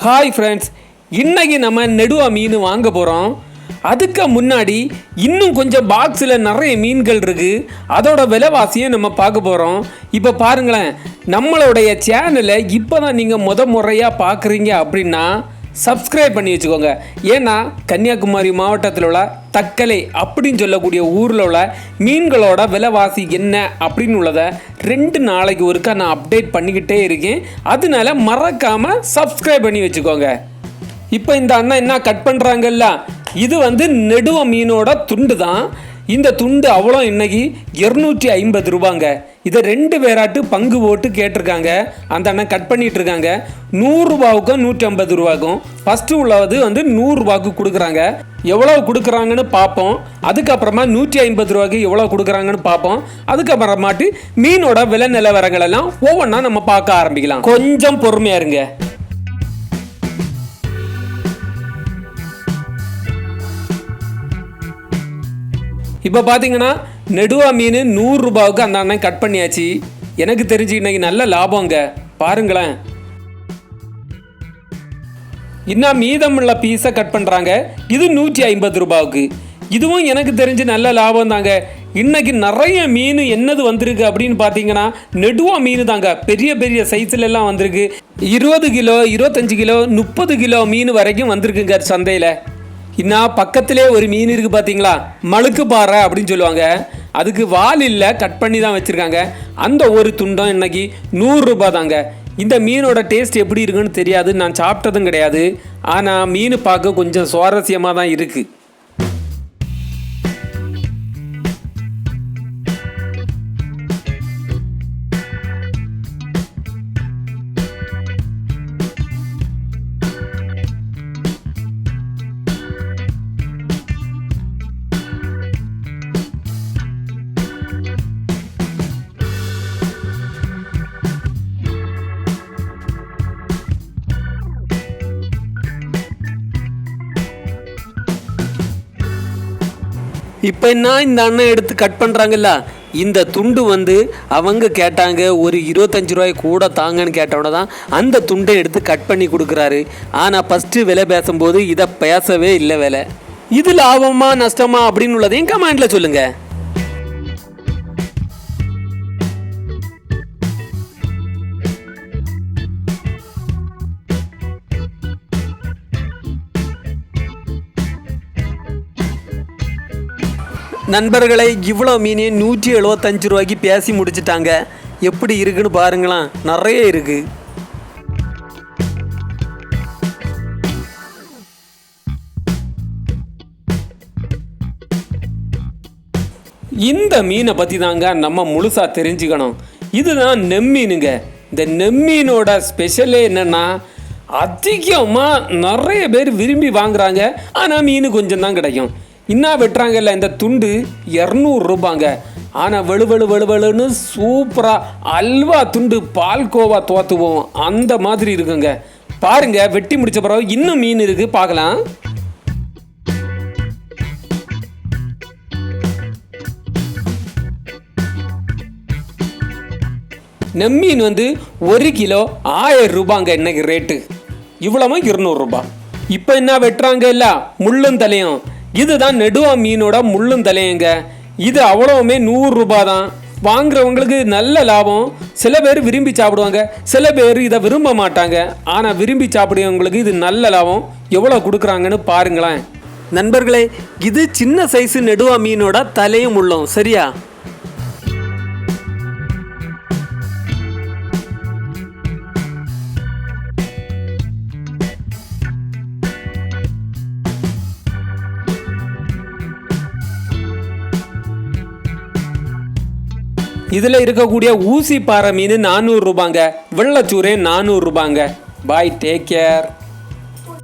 Hi friends இன்னைக்கு நம்ம நெடுவா மீன் வாங்க போகிறோம் அதுக்கு முன்னாடி இன்னும் கொஞ்சம் பாக்ஸில் நிறைய மீன்கள் இருக்குது அதோட விலைவாசியும் நம்ம பார்க்க போகிறோம் இப்போ பாருங்களேன் நம்மளுடைய சேனலை இப்போ தான் நீங்கள் முத முறையாக பார்க்குறீங்க அப்படின்னா சப்ஸ்கிரைப் பண்ணி வச்சுக்கோங்க. ஏன்னா கன்னியாகுமரி மாவட்டத்தில் உள்ள தக்கலை அப்படின்னு சொல்லக்கூடிய ஊரில் உள்ள மீன்களோட விலைவாசி என்ன அப்படின்னு உள்ளதை ரெண்டு நாளைக்கு ஒருக்கா நான் அப்டேட் பண்ணிக்கிட்டே இருக்கேன். அதனால மறக்காமல் சப்ஸ்கிரைப் பண்ணி வச்சுக்கோங்க. இப்போ இந்த அண்ணன் என்ன கட் பண்ணுறாங்கல்ல இது வந்து நெடுவ மீனோட துண்டு தான் இந்த துண்டு அவ்வளோ இன்னைக்கு இரநூற்றி ஐம்பது ரூபாங்க. இதை ரெண்டு பேராட்டு பங்கு போட்டு கேட்டிருக்காங்க. அந்த அண்ணன் கட் பண்ணிட்டு இருக்காங்க நூறுரூபாவுக்கும் நூற்றி ஐம்பது ரூபாய்க்கும் ஃபஸ்ட்டு உள்ளது வந்து நூறுரூபாவுக்கு கொடுக்குறாங்க. எவ்வளோ கொடுக்குறாங்கன்னு பார்ப்போம். அதுக்கப்புறமா நூற்றி ஐம்பது ரூபாய்க்கு எவ்வளோ கொடுக்குறாங்கன்னு பார்ப்போம். அதுக்கப்புறமாட்டு மீனோட விலை நிலவரங்கள் எல்லாம் ஒவ்வொன்றா நம்ம பார்க்க ஆரம்பிக்கலாம். கொஞ்சம் பொறுமையா இருங்க. இப்போ பார்த்தீங்கன்னா நெடுவா மீன் நூறுரூபாவுக்கு அந்த அண்ணன் கட் பண்ணியாச்சு. எனக்கு தெரிஞ்சு இன்னைக்கு நல்ல லாபங்க பாருங்களேன். இன்னும் மீதமுள்ள பீஸை கட் பண்ணுறாங்க இது நூற்றி ஐம்பது ரூபாவுக்கு. இதுவும் எனக்கு தெரிஞ்சு நல்ல லாபம் தாங்க. இன்னைக்கு நிறைய மீன் என்னது வந்திருக்கு அப்படின்னு பார்த்தீங்கன்னா நெடுவா மீன் தாங்க. பெரிய பெரிய சைஸ்ல எல்லாம் வந்திருக்கு. இருபது கிலோ இருபத்தஞ்சு கிலோ முப்பது கிலோ மீன் வரைக்கும் வந்திருக்குங்க சந்தையில். இன்னும் பக்கத்திலே ஒரு மீன் இருக்குது பார்த்தீங்களா மழுக்கு பாறை அப்படின்னு சொல்லுவாங்க. அதுக்கு வால் இல்லை கட் பண்ணி தான் வச்சுருக்காங்க. அந்த ஒரு துண்டம் இன்னைக்கு நூறுரூபா தாங்க இந்த மீனோட டேஸ்ட் எப்படி இருக்குன்னு தெரியாது. நான் சாப்பிட்டதும் கிடையாது. ஆனால் மீன் பார்க்க கொஞ்சம் சுவாரஸ்யமாக தான் இருக்குது இப்போ என்ன இந்த அண்ணன் எடுத்து கட் பண்ணுறாங்கல்ல இந்த துண்டு வந்து அவங்க கேட்டாங்க ஒரு இருபத்தஞ்சு ரூபாய் கூட தாங்கன்னு கேட்டவன தான் அந்த துண்டை எடுத்து கட் பண்ணி கொடுக்குறாரு. ஆனால் ஃபஸ்ட்டு விலை பேசும்போது இதை பேசவே இல்லை விலை. இது லாபமா நஷ்டமா அப்படின்னு உள்ளதையும் கமெண்ட்ல சொல்லுங்கள் நண்பர்களை இவ்வளோ மீனையும் நூற்றி எழுபத்தஞ்சு ரூபாய்க்கு பேசி முடிச்சிட்டாங்க. எப்படி இருக்குன்னு பாருங்களேன். நிறைய இருக்கு. இந்த மீனை பற்றி தாங்க நம்ம முழுசாக தெரிஞ்சுக்கணும். இதுதான் நெம்மீனுங்க. இந்த நெம்மீனோட ஸ்பெஷலே என்னன்னா அதிகமாக நிறைய பேர் விரும்பி வாங்குறாங்க. ஆனால் மீன் கொஞ்சம் தான் கிடைக்கும். இன்னா வெட்டுறாங்கல்ல இந்த துண்டு இரநூறு ரூபாங்க. ஆனால் வலு வலு வலு வலுன்னு சூப்பராக அல்வா துண்டு பால்கோவா தோத்துவோம் அந்த மாதிரி இருக்குங்க. பாருங்க வெட்டி முடிச்ச பிறகு இன்னும் மீன் இருக்கு பார்க்கலாம். நெம்மீன் வந்து ஒரு கிலோ ஆயிரம் ரூபாங்க இன்னைக்கு ரேட்டு. இவ்வளவும் இருநூறுபா இப்போ என்ன வெட்டுறாங்க இல்ல முள்ளும் தலையும். இதுதான் நெடுவா மீனோட முள்ளும் தலையுங்க. இது அவ்வளவுமே நூறு ரூபாய் தான் வாங்குறவங்களுக்கு நல்ல லாபம். சில பேர் விரும்பி சாப்பிடுவாங்க. சில பேர் இதை விரும்ப மாட்டாங்க. ஆனால் விரும்பி சாப்பிடுறவங்களுக்கு இது நல்ல லாபம். எவ்வளோ கொடுக்குறாங்கன்னு பாருங்களேன். நண்பர்களே இது சின்ன சைஸு நெடுவா மீனோட தலையும் உள்ளோம் சரியா? இதில் இருக்கக்கூடிய ஊசி பாறை மீன் நானூறு ரூபாங்க வெள்ளச்சூரே நானூறு ரூபாங்க. Bye take care